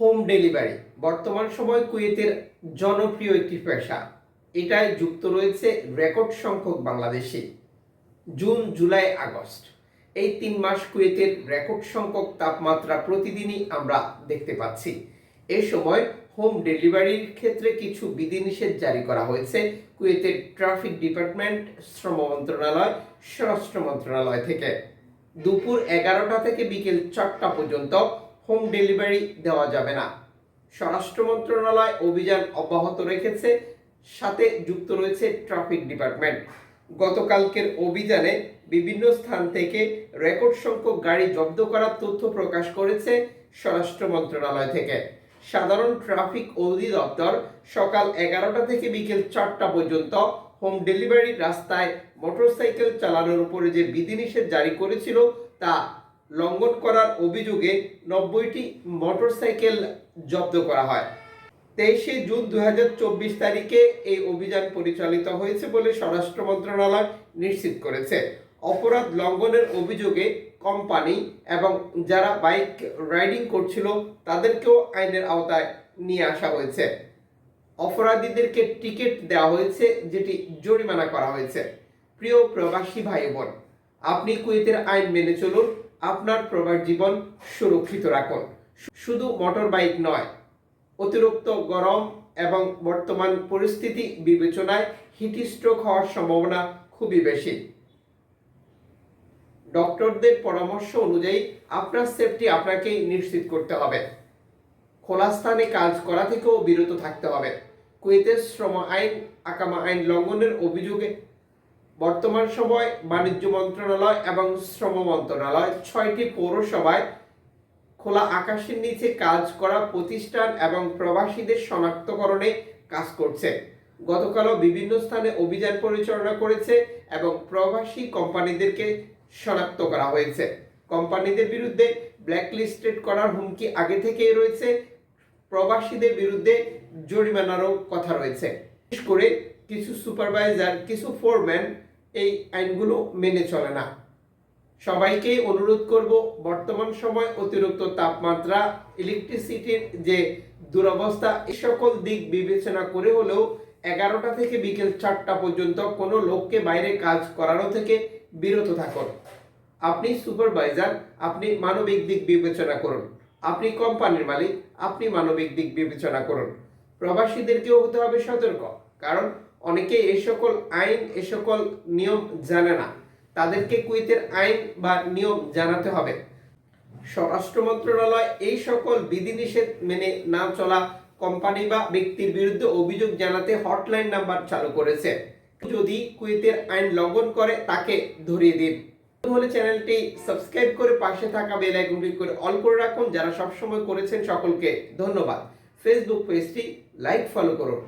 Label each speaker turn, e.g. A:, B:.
A: Home delivery. বর্তমান সময় কুয়েতের জনপ্রিয় একটি পেশা। এটায় যুক্ত রয়েছে রেকর্ড সংখ্যক বাংলাদেশি। June, July, August. এই তিন মাস কুয়েতের রেকর্ড সংখ্যক তাপমাত্রা প্রতিদিনই আমরা দেখতে পাচ্ছি। এই সময় হোম ডেলিভারির ক্ষেত্রে কিছু বিধিনিষেধ জারি করা হয়েছে কুয়েতের ট্রাফিক ডিপার্টমেন্ট, শ্রম মন্ত্রণালয়, স্বরাষ্ট্র মন্ত্রণালয় থেকে। দুপুর এগারোটা থেকে বিকেল চারটা পর্যন্ত হোম ডেলিভারি দেওয়া যাবে না। স্বরাষ্ট্র মন্ত্রণালয় অভিযান অব্যাহত রেখেছে, সাথে যুক্ত রয়েছে ট্রাফিক ডিপার্টমেন্ট। গতকালকের অভিযানে বিভিন্ন স্থান থেকে রেকর্ড সংখ্যক গাড়ি জব্দ করার তথ্য প্রকাশ করেছে স্বরাষ্ট্র মন্ত্রণালয় থেকে। সাধারণ ট্রাফিক অধিদপ্তর সকাল এগারোটা থেকে বিকেল চারটা পর্যন্ত হোম ডেলিভারি রাস্তায় মোটরসাইকেল চালানোর উপরে যে বিধিনিষেধ জারি করেছিল, তা লঙ্ঘন করার অভিযোগে নব্বইটি মোটরসাইকেল জব্দ করা হয়। তেইশে জুন দু হাজার চব্বিশ তারিখে এই অভিযান পরিচালিত হয়েছে বলে স্বরাষ্ট্র মন্ত্রণালয় নিশ্চিত করেছে। অপরাধ লঙ্ঘনের অভিযোগে কোম্পানি এবং যারা বাইক রাইডিং করছিল তাদেরকেও আইনের আওতায় নিয়ে আসা হয়েছে। অপরাধীদেরকে টিকিট দেওয়া হয়েছে, যেটি জরিমানা করা হয়েছে। প্রিয় প্রবাসী ভাই বোন আপনি কুয়েতের আইন মেনে চলুন। আপনার প্রবাস জীবন সুরক্ষিত রাখুন। শুধু মোটর বাইক নয়, অতিরিক্ত গরম এবং বর্তমান পরিস্থিতি বিবেচনায় হিট স্ট্রোক হওয়ার সম্ভাবনা খুবই বেশি। ডক্টরদের পরামর্শ অনুযায়ী আপনার সেফটি আপনাকেই নিশ্চিত করতে হবে। খোলা স্থানে কাজ করা থেকেও বিরত থাকতে হবে। কুয়েতের শ্রম আইন, আকামা আইন লঙ্ঘনের অভিযোগে বর্তমান সময় বাণিজ্য মন্ত্রণালয় এবং শ্রম মন্ত্রণালয় ছয়টি পৌরসভায় খোলা আকাশের নিচে কাজ করা প্রতিষ্ঠান এবং প্রবাসীদের শনাক্তকরণে কাজ করছে। গতকালও বিভিন্ন স্থানে অভিযান পরিচালনা করেছে এবং প্রবাসী কোম্পানিদেরকে শনাক্ত করা হয়েছে। কোম্পানিদের বিরুদ্ধে ব্ল্যাকলিস্টেড করার হুমকি আগে থেকেই রয়েছে। প্রবাসীদের বিরুদ্ধে জরিমানারও কথা রয়েছে। বিশেষ করে কিছু সুপারভাইজার, কিছু ফোরম্যান এই আইনগুলো মেনে চলে না। সবাইকে অনুরোধ করব, বর্তমান সময় অতিরিক্ত তাপমাত্রা ইলেকট্রিসিটির যে দুরবস্থা এই সকল দিক বিবেচনা করে হলেও এগারোটা থেকে বিকেল চারটা পর্যন্ত কোনো লোককে বাইরে কাজ করানো থেকে বিরত থাকুন। আপনি সুপারভাইজার, আপনি মানবিক দিক বিবেচনা করুন। আপনি কোম্পানির মালিক, আপনি মানবিক দিক বিবেচনা করুন। প্রবাসীদেরকেও হতে হবে সতর্ক, কারণ অনেকে এই সকল আইন এ সকল নিয়ম জানে না। তাদেরকে কুয়েতের আইন বা নিয়ম জানাতে হবে। স্বরাষ্ট্র মন্ত্রণালয় এই সকল বিধিনিষেধ মেনে না চলা কোম্পানি বা ব্যক্তির বিরুদ্ধে অভিযোগ জানাতে হটলাইন নাম্বার চালু করেছে। যদি কুয়েতের আইন লঙ্ঘন করে, তাকে ধরিয়ে দিন। হলে চ্যানেলটি সাবস্ক্রাইব করে পাশে থাকা বেল আইকন ক্লিক করে অল করে রাখুন, যারা সবসময় করেছেন সকলকে ধন্যবাদ। ফেসবুক পেজটি লাইক, ফলো করুন।